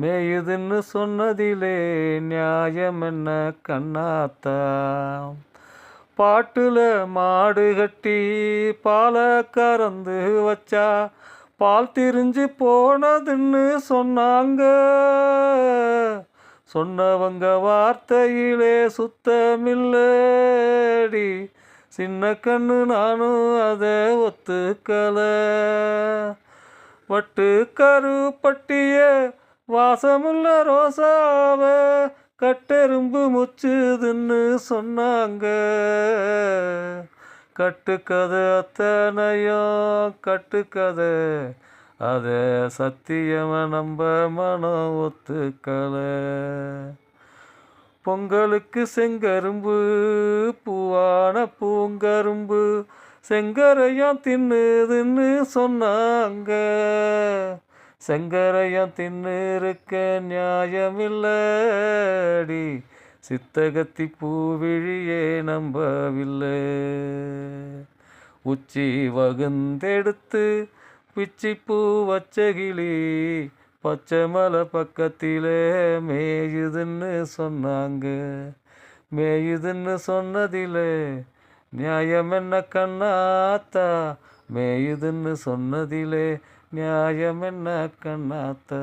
மேயுதுன்னு சொன்னதிலே நியாயம் என்ன கண்ணாத்தா? பாட்டுல மாடு கட்டி பாலை கறந்து வச்சா பால் திரிஞ்சு போனதுன்னு சொன்னாங்க. சொன்னவங்க வார்த்தையிலே சுத்தமில்லடி சின்ன கண்ணு நானும் அதை ஒத்துக்கலை. வட்டு கருப்பட்டியே வாசமுள்ள ரோசாவ கட்டெரும்பு முச்சுதுன்னு சொன்னாங்க. கட்டுக்கதை அத்தனையும் கட்டுக்கதை. அதை சத்தியம நம்ப மனம் ஒத்துக்கலை. பொங்கலுக்கு செங்கரும்பு பூவான பூங்கரும்பு செங்கரையம் தின்னுதுன்னு சொன்னாங்க. செங்கரையம் தின்னு இருக்க நியாயமில்லடி. சித்தகத்தி பூவிழியே நம்பவில்லை. உச்சி வகுந்தெடுத்து பிச்சிப்பூ வச்ச கிளி பச்சை மலை பக்கத்திலே மேயுதுன்னு சொன்னாங்க. மேயுதுன்னு சொன்னதிலே நியாயம் என்ன கண்ணாத்தா? மேயுதுன்னு சொன்னதிலே நியாயம் என்ன கண்ணாத்தா